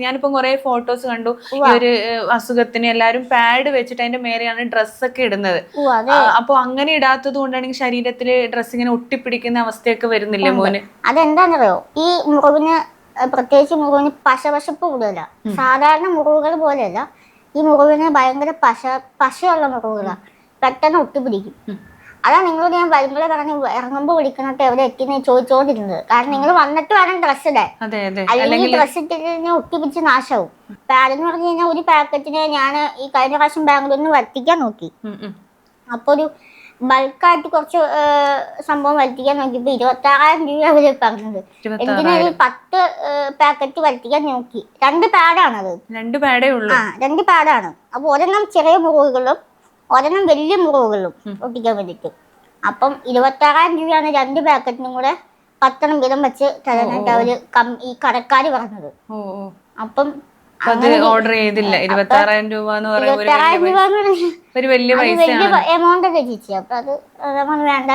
ഞാനിപ്പം കുറെ ഫോട്ടോസ് കണ്ടു. ഈ ഒരു അസുഖത്തിന് എല്ലാരും പാഡ് വെച്ചിട്ട് അതിന്റെ മേലെയാണ് ഡ്രസ്സൊക്കെ ഇടുന്നത്. അപ്പൊ അങ്ങനെ ഇടാത്തത് കൊണ്ടാണെങ്കിൽ ശരീരത്തിൽ ഡ്രസ്സ് ഇങ്ങനെ ഒട്ടിപ്പിടിക്കുന്ന അവസ്ഥയൊക്കെ വരുന്നില്ലേ മോന്? അതെന്താണെന്നറിയോ ഈ മുറിവിന് പ്രത്യേകിച്ച് മുറിവിന് പശപശപ്പ് കൂടുതല. സാധാരണ മുറിവുകൾ പോലെയല്ല. ഈ മുറിവിന് ഭയങ്കര പശ പശയുള്ള മുറിവുകളാണ് പെട്ടെന്ന് ഒട്ടിപ്പിടിക്കും. അതാണ് നിങ്ങളോട് ഞാൻ വരുമ്പോഴേ പറഞ്ഞു ഇറങ്ങുമ്പോൾ വിളിക്കണോട്ട് എവിടെ എത്തിന്ന് ചോദിച്ചോണ്ടിരുന്നത്. കാരണം നിങ്ങൾ വന്നിട്ട് വേണം ഡ്രസ്സ് ഇടാൻ. അതെ അതെ. അല്ലെങ്കിൽ ഡ്രസ്സ് ഇട്ടിട്ട് കഴിഞ്ഞാൽ ഒട്ടിപ്പിച്ച് നാശാവും. പാഡ് എന്ന് പറഞ്ഞു കഴിഞ്ഞാൽ ഒരു പാക്കറ്റിന് ഞാൻ ഈ കഴിഞ്ഞ പ്രാവശ്യം ബാംഗ്ലൂരിൽ നിന്ന് വരുത്തിക്കാൻ നോക്കി. അപ്പോൾ ഒരു ബൾക്കായിട്ട് കുറച്ച് സംഭവം വരുത്തിക്കാൻ നോക്കിയപ്പോൾ ഇരുപത്തി ആറായിരം രൂപ അവർ പറഞ്ഞത്. എന്തിനാ ഒരു പത്ത് പാക്കറ്റ് വരുത്തിക്കാൻ നോക്കി? രണ്ട് പാഡാണത് രണ്ട് പാഡേ ഉള്ളൂ. ആ രണ്ട് പാഡാണ് അപ്പോൾ ഒരെണ്ണം ചെറിയ മുറിവുകളും ഒരെണ്ണം വലിയ മുറിവുകളും ഒട്ടിക്കാൻ വേണ്ടിയിട്ട്. അപ്പം ഇരുപത്തി ആറായിരം രൂപയാണ് രണ്ട് പാക്കറ്റിനും കൂടെ പത്തെണ്ണം വീതം വെച്ച് തരാനായിട്ട് അവർ കം- ഈ കടക്കാര് പറഞ്ഞത്. അപ്പം ഓർഡർ ചെയ്തില്ല. രൂപ എന്ന് പറയുമ്പോൾ ഒരു വലിയ എമൗണ്ട് ഒക്കെ ചേച്ചി. അപ്പൊ അത് നമ്മൾ വേണ്ട